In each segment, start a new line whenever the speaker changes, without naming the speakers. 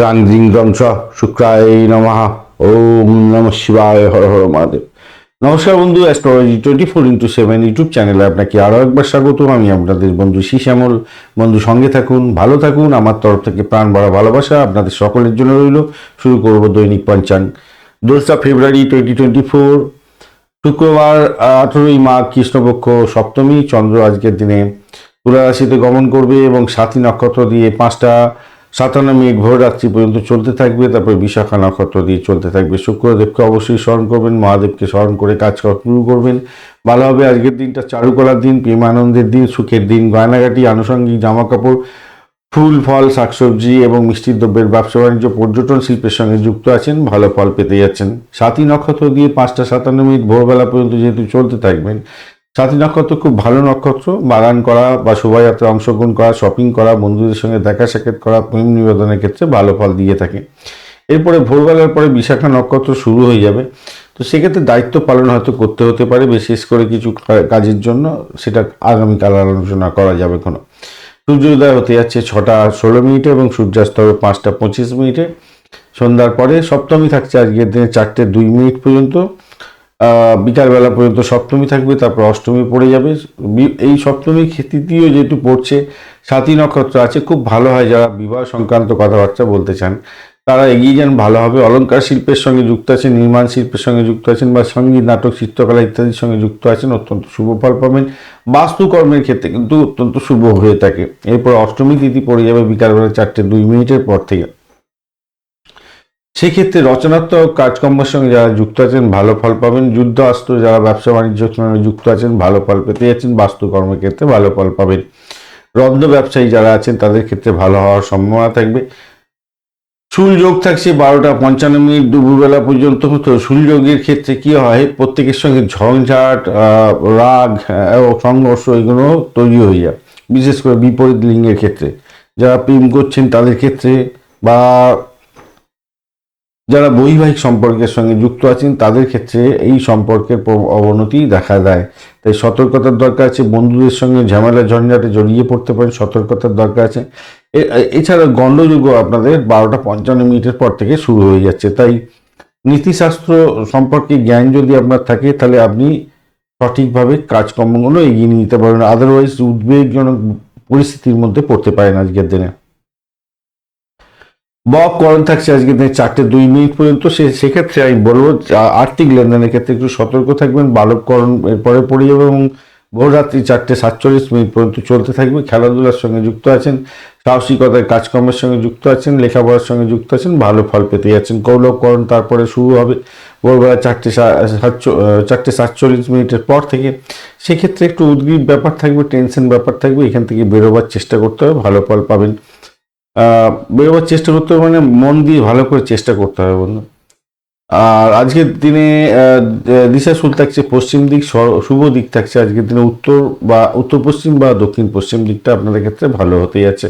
দ্রাং দ্রিং দ্রং স শুক্রায় নমঃ। ওম নম শিবায়, হর হর মহাদেব। নমস্কার বন্ধু astrology twenty four into seven YouTube চ্যানেলে আপনাকে আরও একবার স্বাগত আমি আপনাদের বন্ধু শ্যামল। বন্ধু, সঙ্গে থাকুন, ভালো থাকুন। আমার তরফ থেকে প্রাণ ভরা ভালোবাসা আপনাদের সকলের জন্য রইল। শুরু করব দৈনিক পঞ্চাং। দোসরা ফেব্রুয়ারি টোয়েন্টি টোয়েন্টি ফোর শুক্রবার আঠেরোই মাঘ, কৃষ্ণপক্ষ সপ্তমী। চন্দ্র আজকের দিনে তুলা রাশিতে গমন করবে এবং সাথী নক্ষত্র দিয়ে পাঁচটা সাতান্ন মিনিট ভোর রাত্রি পর্যন্ত চলতে থাকবে, তারপর বিশাখা নক্ষত্র দিয়ে চলতে থাকবে। শুক্রদেবকে অবশ্যই স্মরণ করবেন, মহাদেবকে স্মরণ করে কাজ শুরু করবেন। ভালো হবে আজকের দিনটা, চারুকলার দিন, প্রেমানন্দের দিন, সুখের দিন গয়নাঘাটি আনুষঙ্গিক জামা কাপড় ফুল, ফল, শাকসবজি এবং মিষ্টি দ্রব্যের, ব্যবসা বাণিজ্য, পর্যটন শিল্পের সঙ্গে যুক্ত আছেন, ভালো ফল পেতে যাচ্ছেন। সাতই নক্ষত্র দিয়ে পাঁচটা সাতান্ন মিনিট ভোরবেলা পর্যন্ত যেহেতু চলতে থাকবেন সাতই নক্ষত্র খুব ভালো নক্ষত্র। বাগান করা বা শোভাযাত্রায় অংশগ্রহণ করা শপিং করা, বন্ধুদের সঙ্গে দেখা সাক্ষাৎ করা, প্রেম নিবেদনের ক্ষেত্রে ভালো ফল দিয়ে থাকে। এরপরে ভোরবেলার পরে বিশাখা নক্ষত্র শুরু হয়ে যাবে। তো সেক্ষেত্রে দায়িত্ব পালন হয়তো করতে হতে পারে, বিশেষ করে কিছু কাজের জন্য। সেটা আগামীকাল আলোচনা করা যাবে কোনো সূর্যোদয় হতে যাচ্ছে ছটা ষোলো মিনিটে এবং সূর্যাস্ত হবে পাঁচটা পঁচিশ মিনিটে। সন্ধ্যার পরে সপ্তমী থাকছে আজকের দিনে চারটে দুই মিনিট পর্যন্ত। বিকালবেলা পর্যন্ত সপ্তমী থাকবে, তারপর অষ্টমী পড়ে যাবে। এই সপ্তমী তৃতীয় যেহেতু পড়ছে, সাতী নক্ষত্র আছে, খুব ভালো হয় যারা বিবাহ সংক্রান্ত কথাবার্তা বলতে চান, তারা এগিয়ে যান, ভালো হবে। অলংকার শিল্পের সঙ্গে যুক্ত আছেন, নির্মাণ শিল্পের সঙ্গে যুক্ত আছেন বা সংগীত, নাটক, চিত্রকলা ইত্যাদির সঙ্গে যুক্ত আছেন, অত্যন্ত শুভ ফল পাবেন। বাস্তুকর্মের ক্ষেত্রে কিন্তু অত্যন্ত শুভ হয়ে থাকে। এরপর অষ্টমী তিথি পড়ে যাবে বিকালবেলা চারটে দুই মিনিটের পর থেকে। সেক্ষেত্রে রচনাত্মক কাজকর্মের সঙ্গে যারা যুক্ত আছেন, ভালো ফল পাবেন। যুদ্ধ অস্ত্র যারা ব্যবসা বাণিজ্যের সঙ্গে যুক্ত আছেন, ভালো ফল পেতে যাচ্ছেন বাস্তুকর্মের ক্ষেত্রে ভালো ফল পাবেন। রত্ন ব্যবসায়ী যারা আছেন, তাদের ক্ষেত্রে ভালো হওয়ার সম্ভাবনা থাকবে। শুল যোগ থাকছে বারোটা পঞ্চান্ন মিনিট দুপুরবেলা পর্যন্ত। তো শুল যোগের ক্ষেত্রে কি হয়, প্রত্যেকের সঙ্গে ঝঞ্ঝাট রাগ সংঘর্ষ এগুলো তৈরি হয়ে যায়। বিশেষ করে বিপরীত লিঙ্গের ক্ষেত্রে। যারা প্রেম করছেন, তাদের ক্ষেত্রে বা যারা বৈবাহিক সম্পর্কের সঙ্গে যুক্ত আছেন, তাদের ক্ষেত্রে এই সম্পর্কের অবনতি দেখা দেয়। তাই সতর্কতার দরকার আছে, বন্ধুদের সঙ্গে ঝামেলা, ঝঞ্ঝাটে জড়িয়ে পড়তে পারেন, সতর্কতার দরকার আছে। এছাড়া গণ্ডযুগও আপনাদের বারোটা পঞ্চান্ন মিনিটের পর থেকে শুরু হয়ে যাচ্ছে। তাই নীতিশাস্ত্র সম্পর্কে জ্ঞান যদি আপনার থাকে, তাহলে আপনি সঠিকভাবে কাজকর্মগুলো এগিয়ে নিয়ে যেতে পারবেন। আদারওয়াইজ উদ্বেগজনক পরিস্থিতির মধ্যে পড়তে পারেন আজকের দিনে। বক করণ থাকছে আজকে দিনে চারটে দুই মিনিট পর্যন্ত। সে, সেক্ষেত্রে আমি বলব আর্থিক লেনদেনের ক্ষেত্রে একটু সতর্ক থাকবেন, বালককরণ এরপরে পড়ে যাবে এবং ভোররাত্রি চারটে সাতচল্লিশ মিনিট পর্যন্ত চলতে থাকবে। খেলাধুলার সঙ্গে যুক্ত আছেন, সাহসিকতার কাজকর্মের সঙ্গে যুক্ত আছেন, লেখাপড়ার সঙ্গে যুক্ত আছেন, ভালো ফল পেতে যাচ্ছেন। কৌলভকরণ তারপরে শুরু হবে ভোরবেলা চারটে চারটে সাতচল্লিশ মিনিটের পর থেকে। সেক্ষেত্রে একটু উদ্গ্রীব ব্যাপার থাকবে, টেনশন ব্যাপার থাকবে, এখান থেকে বেরোবার চেষ্টা করতে হবে, ভালো ফল পাবেন। বেরোবার চেষ্টা করতে হবে মানে মন দিয়ে ভালো করে চেষ্টা করতে হবে বন্ধু। আর আজকের দিনে দিশা শুল থাকছে, পশ্চিম দিক শুভ দিক থাকছে। আজকের দিনে উত্তর বা উত্তর পশ্চিম বা দক্ষিণ পশ্চিম দিকটা আপনাদের ক্ষেত্রে ভালো হতে যাচ্ছে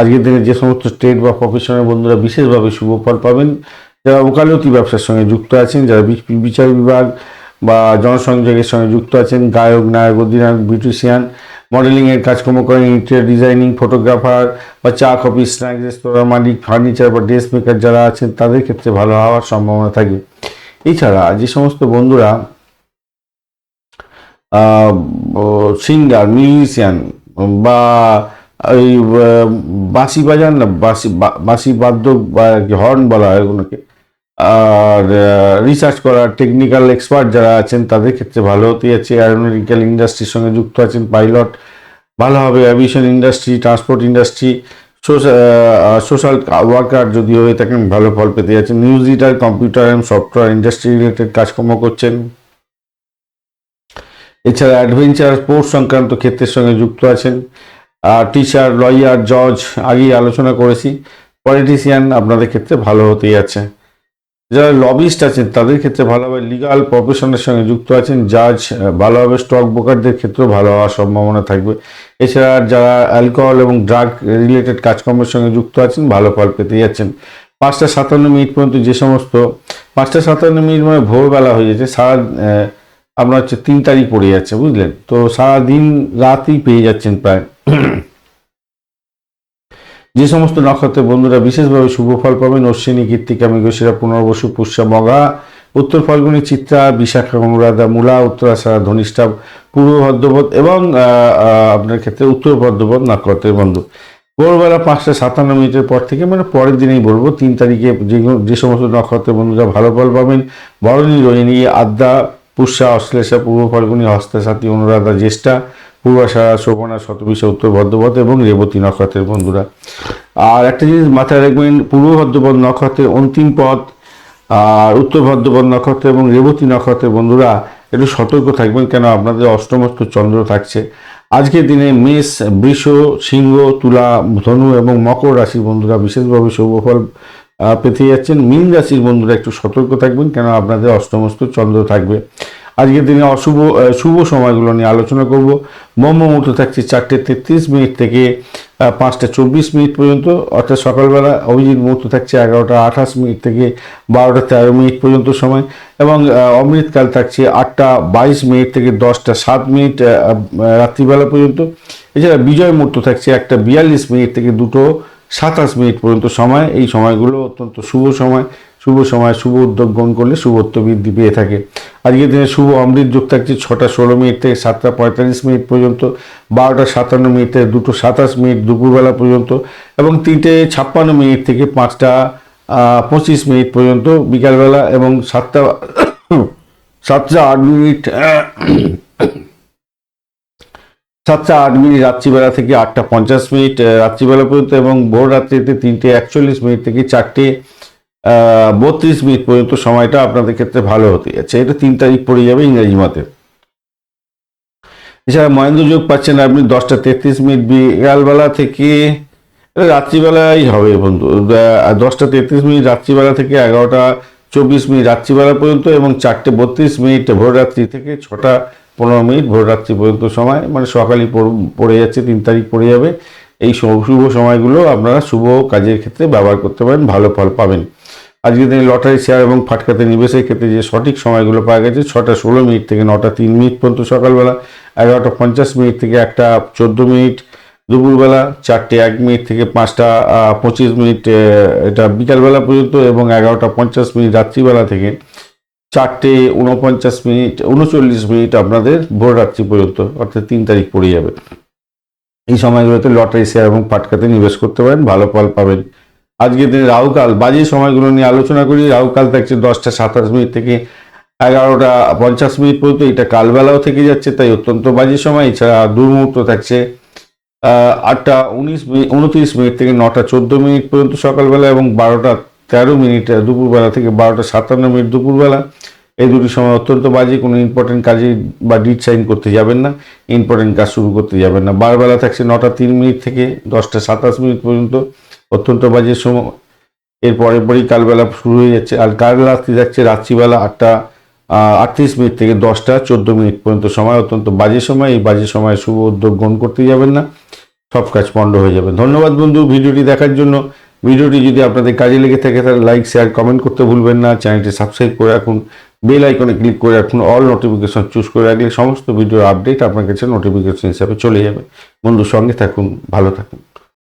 আজকের দিনে যে সমস্ত স্টেট বা প্রফেশনের বন্ধুরা বিশেষভাবে শুভ ফল পাবেন, যারা ওকালতি ব্যবসার সঙ্গে যুক্ত আছেন, যারা বিচার বিভাগ বা জনসংযোগের সঙ্গে যুক্ত আছেন, গায়ক, নায়ক, অধিনায়ক, বিউটিশিয়ান মডেলিং এর কাজকর্ম করেন ইন্টেরিয়ার ডিজাইনিং ফটোগ্রাফার বা চা কফি স্ন্যাক্স রেস্তোরাঁ মালিক ফার্নিচার বা ড্রেস মেকার যারা আছেন, তাদের ক্ষেত্রে ভালো হওয়ার সম্ভাবনা থাকে। এছাড়া যে সমস্ত বন্ধুরা সিঙ্গার মিউজিশিয়ান বা ওই বাঁশি বাজান না, বাঁশি বাঁশি বাদ্য বা হর্ন বলা হয় ওগুলোকে আর রিসার্চ করা টেকনিক্যাল এক্সপার্ট যারা আছেন, তাদের ক্ষেত্রে ভালো হতে যাচ্ছে অ্যারোনটিক্যাল ইন্ডাস্ট্রির সঙ্গে যুক্ত আছেন পাইলট ভালো হবে। Aviation industry transport industry social worker যদি হয়ে থাকেন, ভালো ফল পেতে যাচ্ছেন। News reader computer and software industry related কাজকর্ম করছেন। এছাড়া অ্যাডভেঞ্চার স্পোর্টস সংক্রান্ত ক্ষেত্রের সঙ্গে যুক্ত আছেন। আর টিচার লয়ার জজ আগেই আলোচনা করেছি। পলিটিশিয়ান আপনাদের ক্ষেত্রে ভালো হতেই আছে। যারা লবিস্ট আছেন, তাদের ক্ষেত্রে ভালোভাবে লিগাল প্রফেশনের সঙ্গে যুক্ত আছেন জাজ ভালোভাবে স্টক ব্রোকারদের ক্ষেত্রেও ভালো হওয়ার সম্ভাবনা থাকবে। এছাড়া যারা অ্যালকোহল এবং ড্রাগ রিলেটেড কাজকর্মের সঙ্গে যুক্ত আছেন, ভালো ফল পেতে যাচ্ছেন। পাঁচটা সাতান্ন মিনিট পর্যন্ত যে সমস্ত, পাঁচটা সাতান্ন মিনিট মানে ভোরবেলা হয়ে যাচ্ছে। সারা আপনার হচ্ছে তিন তারিখ পড়ে যাচ্ছে, বুঝলেন? তো সারা দিন রাতই পেয়ে যাচ্ছেন প্রায়। যে সমস্ত নক্ষত্রের বন্ধুরা বিশেষভাবে শুভ ফল পাবেন, অশ্বিনী কীর্তিকা মৃগশিরা, পুনর্বসু, পুষ্যা, মগা। উত্তর ফাল্গুনী চিত্রা, বিশাখা, অনুরাধা, মূলা উত্তরাষাঢ়া ধনিষ্ঠা, পূর্ব ভদ্রপদ এবং আপনার ক্ষেত্রে উত্তর ভদ্রপদ নক্ষত্রের বন্ধু। ভোরবেলা পাঁচটা সাতান্ন মিনিটের পর থেকে মানে পরের দিনেই বলব, তিন তারিখে যে সমস্ত নক্ষত্রের বন্ধুরা ভালো ফল পাবেন বরণী রোহিণী আদ্যা, পুষ্যা, অশ্লেষা, পূর্ব ফাল্গুনী হস্তা, সাথী, অনুরাধা, জ্যেষ্ঠা পূর্বাশারা শোভনা, শতবিশা, উত্তর ভদ্রপদ এবং রেবতী নক্ষত্রের বন্ধুরা। আর একটা জিনিস মাথায় রাখবেন, পূর্ব ভদ্রপদ নক্ষত্রের অন্তিম পদ আর উত্তর ভদ্রপদ নক্ষত্র এবং রেবতী নক্ষত্রের বন্ধুরা, একটু সতর্ক থাকবেন কেন? আপনাদের অষ্টমস্ত চন্দ্র থাকছে। আজকের দিনে মেষ, বৃষ, সিংহ, তুলা, ধনু এবং মকর রাশির বন্ধুরা বিশেষভাবে শুভফল পেতে যাচ্ছেন। মীন রাশির বন্ধুরা একটু সতর্ক থাকবেন কেন? আপনাদের অষ্টমস্ত চন্দ্র থাকবে। আজকের দিনে অশুভ শুভ সময়গুলো নিয়ে আলোচনা করব। ব্রহ্ম মুহূর্ত থাকছে চারটে তেত্রিশ মিনিট থেকে পাঁচটা চব্বিশ মিনিট পর্যন্ত, অর্থাৎ সকালবেলা অভিজিৎ মুহূর্ত থাকছে এগারোটা আঠাশ মিনিট থেকে বারোটা তেরো মিনিট পর্যন্ত সময়, এবং অমৃতকাল থাকছে আটটা বাইশ মিনিট থেকে দশটা সাত মিনিট রাত্রিবেলা পর্যন্ত। এছাড়া বিজয় মুহূর্ত থাকছে একটা বিয়াল্লিশ মিনিট থেকে দুটো সাতাশ মিনিট পর্যন্ত সময়। এই সময়গুলো অত্যন্ত শুভ সময়। শুভ সময়, শুভ উদ্যোগ গ্রহণ করলে শুভত্ব বৃদ্ধি পেয়ে থাকে। আজকের দিনে শুভ অমৃত যোগ থাকছে ছটা ষোলো মিনিট থেকে সাতটা পঁয়তাল্লিশ মিনিট পর্যন্ত, বারোটা সাতান্ন মিনিট থেকে দুটো সাতাশ মিনিট দুপুরবেলা পর্যন্ত এবং তিনটে ছাপ্পান্ন মিনিট থেকে পাঁচটা পঁচিশ মিনিট পর্যন্ত বিকালবেলা এবং সাতটা সাতটা আট মিনিট, সাতটা আট মিনিট রাত্রিবেলা থেকে আটটা পঞ্চাশ মিনিট রাত্রিবেলা পর্যন্ত এবং ভোর রাত্রিতে তিনটে একচল্লিশ মিনিট থেকে চারটে বত্রিশ মিনিট পর্যন্ত সময়টা আপনাদের ক্ষেত্রে ভালো হতে যাচ্ছে। এটা তিন তারিখ পড়ে যাবে ইংরেজি মতে। এছাড়া মহেন্দ্র যোগ পাচ্ছেন আপনি দশটা তেত্রিশ মিনিট। বিকালবেলা থেকে রাত্রিবেলাই হবে বন্ধু। দশটা তেত্রিশ মিনিট রাত্রিবেলা থেকে এগারোটা চব্বিশ মিনিট রাত্রিবেলা পর্যন্ত এবং চারটে বত্রিশ মিনিট ভোররাত্রি থেকে ছটা পনেরো মিনিট ভোররাত্রি পর্যন্ত সময়। মানে সকালই পড়ে যাচ্ছে, তিন তারিখ পড়ে যাবে। এই শুভ সময়গুলো আপনারা শুভ কাজের ক্ষেত্রে ব্যবহার করতে পারেন, ভালো ফল পাবেন। আজকে দিনে লটারি শেয়ার এবং ফাটকাতে নিবেশের ক্ষেত্রে যে সঠিক সময়গুলো পাওয়া গেছে, ছটা ষোলো মিনিট থেকে নটা তিন মিনিট পর্যন্ত সকালবেলা, এগারোটা পঞ্চাশ মিনিট থেকে একটা চোদ্দ মিনিট, দুপুরবেলা চারটে এক মিনিট থেকে পাঁচটা পঁচিশ মিনিট এটা বিকালবেলা পর্যন্ত এবং এগারোটা পঞ্চাশ মিনিট রাত্রিবেলা থেকে চারটে উনপঞ্চাশ মিনিট, উনচল্লিশ মিনিট আপনাদের ভোর রাত্রি পর্যন্ত, অর্থাৎ তিন তারিখ পড়ে যাবে। এই সময়গুলোতে লটারি শেয়ার এবং পাটকাতে নিবেশ করতে পারেন, ভালো ফল পাবেন। আজকের দিনে রাহুকাল। বাজে সময়গুলো নিয়ে আলোচনা করি। রাহুকাল থাকছে দশটা সাতাশ মিনিট থেকে এগারোটা পঞ্চাশ মিনিট পর্যন্ত এটা কালবেলাও থেকে যাচ্ছে, তাই অত্যন্ত বাজে সময়। এছাড়া দুর্মুহূর্ত থাকছে আটটা উনিশ মিনিট উনত্রিশ মিনিট থেকে নটা চোদ্দ মিনিট পর্যন্ত সকালবেলা এবং বারোটা তেরো মিনিট দুপুরবেলা থেকে বারোটা সাতান্ন মিনিট দুপুরবেলা। এই দুটি সময় অত্যন্ত বাজে, কোনো ইম্পর্টেন্ট কাজে বা ডিট সাইন করতে যাবেন না ইম্পর্টেন্ট কাজ শুরু করতে যাবেন না। বারবেলা থাকছে নটা তিন মিনিট থেকে দশটা সাতাশ মিনিট পর্যন্ত। অত্যন্ত বাজে সময়। এর পরে পরেই কালবেলা শুরু হয়ে যাচ্ছে। আর কাল রাত্রি যাচ্ছে রাত্রিবেলা আটটা আটত্রিশ মিনিট থেকে দশটা, চোদ্দ মিনিট পর্যন্ত সময়। অত্যন্ত বাজে সময়। এই বাজে সময় শুভ উদ্যোগ গ্রহণ করতে যাবেন না। সব কাজ পণ্ড হয়ে যাবে। ধন্যবাদ বন্ধু ভিডিওটি দেখার জন্য। ভিডিওটি যদি আপনাদের কাজে লেগে থাকে, তাহলে লাইক, শেয়ার, কমেন্ট করতে ভুলবেন না। চ্যানেলটি সাবস্ক্রাইব করে রাখুন। বেল আইকনে ক্লিক করে রাখুন। অল নোটিফিকেশন চুজ করে রাখলে সমস্ত ভিডিওর আপডেট আপনার কাছে নোটিফিকেশন হিসাবে চলে যাবে। বন্ধুর সঙ্গে থাকুন, ভালো থাকুন।